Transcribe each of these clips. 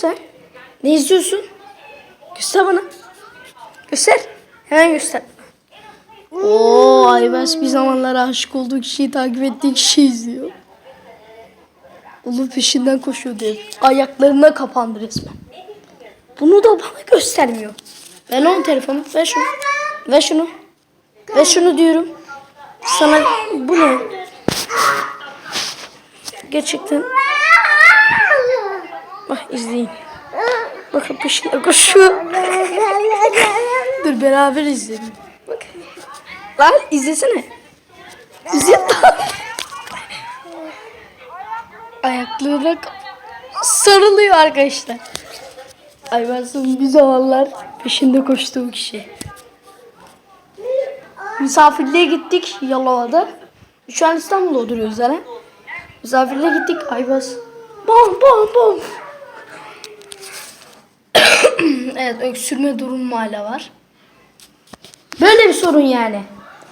göster. Ne izliyorsun? Göster bana. Göster. Hemen göster. Oo Aybaş bir zamanlar aşık olduğu kişiyi takip ettiği kişi izliyor. Onun peşinden koşuyor diye. Ayaklarına kapandı resmen. Bunu da bana göstermiyor. Ver onun telefonu. Ver şunu. Ver şunu. Ver şunu diyorum. Sana bu ne? Gerçekten. Bak izleyin. Bakın peşine koşuyor. Dur beraber izleyelim. Bak. Lan izlesene. İzle. Ayaklarına sarılıyor arkadaşlar. Ayvarsın bir zamanlar peşinde koştuğu kişi. Misafirliğe gittik Yalova'da. Şu an İstanbul'da oturuyoruz yani. Misafirliğe gittik Ayvaz. Bom bom bom. evet öksürme durumu hala var. Böyle bir sorun yani.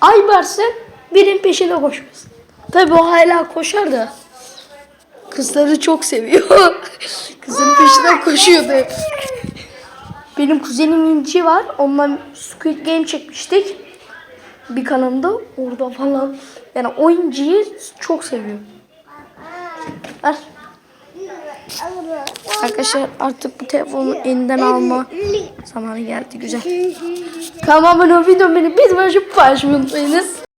Aybars'ın birinin peşine koşmaz. Tabi o hala koşar da. Kızları çok seviyor. Kızın peşinden koşuyordu. Benim kuzenim İnci var. Onunla Squid Game çekmiştik. Bir kanalda orada falan. Yani o İnci'yi çok seviyor. Ver. Arkadaşlar artık bu telefonu elinden alma zamanı geldi. Güzel. Kanalıma abone ol, videomu beğenip başka paylaşmayı unutmayınız.